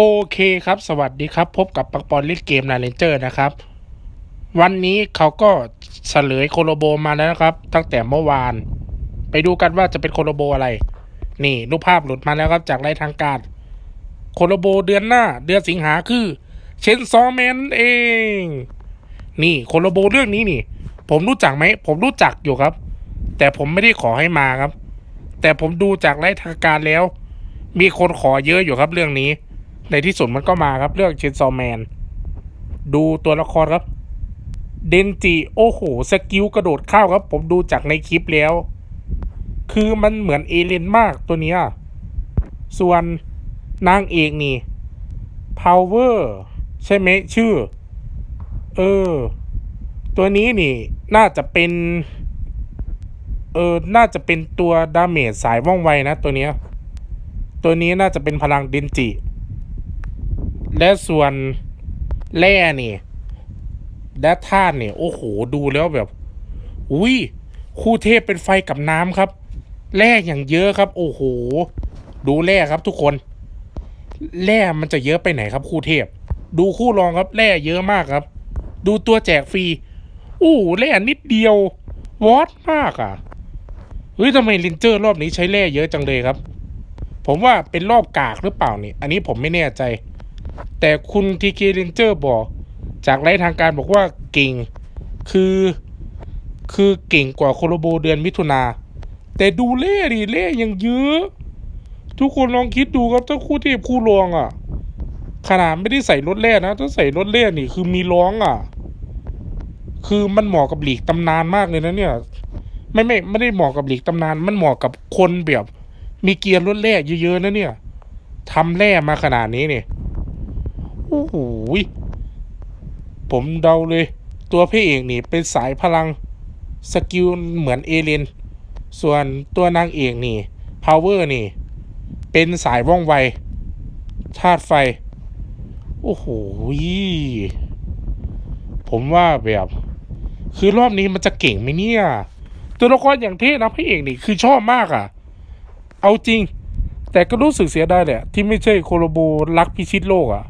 โอเคครับสวัสดีครับ พบกับปักปอนเล่นเกมนาเลนเจอร์นะครับ วันนี้เขาก็เฉลยโคโลโบมาแล้วนะครับ ตั้งแต่เมื่อวาน ไปดูกันว่าจะเป็นโคโลโบอะไร นี่รูปภาพหลุดมาแล้วครับจากไรทางการ โคโลโบเดือนหน้า เดือนสิงหาคือ เชนซอแมนเอง นี่โคโลโบเรื่องนี้นี่ ผมรู้จักไหม ผมรู้จักอยู่ครับ แต่ผมไม่ได้ขอให้มาครับ แต่ผมดูจากไรทางการแล้ว มีคนขอเยอะอยู่ครับเรื่องนี้ ในที่สุดมันก็มาครับเรื่องเชนซอแมน ดูตัวละครครับ เดนจิโอ้โห สกิลกระโดดข้าวครับ ผมดูจากในคลิปแล้ว คือมันเหมือนเอเลนมากตัวเนี้ย ส่วนนางเอกนี่ power ใช่ไหมชื่อ เออ ตัวนี้นี่ น่าจะเป็น เออ น่าจะเป็นตัวดาเมจสายว่องไวนะตัวเนี้ย ตัวนี้น่าจะเป็นพลังเดนจิ และส่วนแร่นี่ และธาตุเนี่ย โอ้โห ดูแล้วแบบ อุ้ยคู่เทพเป็นไฟกับน้ำครับ แร่อย่างเยอะครับ โอ้โห ดูแร่ครับทุกคน แร่มันจะเยอะไปไหนครับ คู่เทพ ดูคู่รองครับแร่เยอะมากครับ ดูตัวแจกฟรีอู้แร่นิดเดียว วอดมากอะเฮ้ยทำไมลินเจอร์รอบนี้ใช้แร่เยอะจังเลยครับ ผมว่าเป็นรอบกากหรือเปล่านี่ อันนี้ผมไม่แน่ใจ แต่คุณทีเคลินเจอร์บอก จากไร้ทางการบอกว่าเก่ง คือ คือเก่งกว่าโคโลโบเดือนมิถุนา แต่ดูเล่ดิเล่ยังเยอะ ทุกคนลองคิดดูครับถ้าคู่เทพคู่รองอะ ขนาดไม่ได้ใส่รถเล่นะ ถ้าใส่รถเล่นี่คือมีร้องอะ คือมันเหมาะกับหลีกตำนานมากเลยนะเนี่ย ไม่ไม่ไม่ได้เหมาะกับหลีกตำนาน มันเหมาะกับคนแบบ มีเกียร์รถแร่เยอะๆนะเนี่ยทำแร่มาขนาดนี้เนี่ย โอ้โหผมเดาเลย ตัวพระเอกนี่เป็นสายพลัง สกิลเหมือนเอเลน ส่วนตัวนางเอกนี่พาวเวอร์นี่ เป็นสายว่องไวธาตุไฟ โอ้โหผมว่าแบบ คือรอบนี้มันจะเก่งไหมเนี่ย ตัวละครอย่างเท่นะพระเอกนี่คือชอบมากอะ เอาจริง แต่ก็รู้สึกเสียดายแหละ ที่ไม่ใช่โคโลโบรักพิชิตโลกอะ่ะ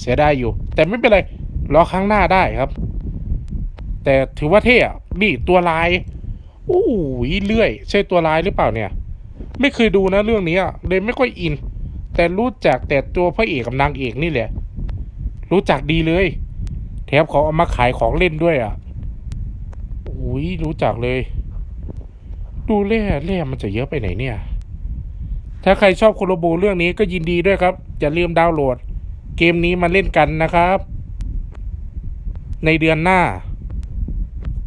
เสียดายอยู่ แต่ไม่เป็นไรรอครั้งหน้าได้ครับ แต่ถือว่าเท่อะนี่ตัวลายโอ้ยเลื่อย ใช่ตัวลายหรือเปล่าเนี่ย ไม่เคยดูนะเรื่องนี้เลยไม่ค่อยอิน แต่รู้จักแต่ตัวพระเอกกับนางเอกนี่แหละ รู้จักดีเลย แถมเขาเอามาขายของเล่นด้วยอะ่ะโอ้ยรู้จักเลย ดูแร่แร่มันจะเยอะไปไหนเนี่ย ถ้าใครชอบโคโลโบเรื่องนี้ก็ยินดีด้วยครับ อย่าลืมดาวน์โหลด เกมนี้มาเล่นกันนะครับ ในเดือนหน้า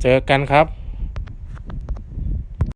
เจอกันครับ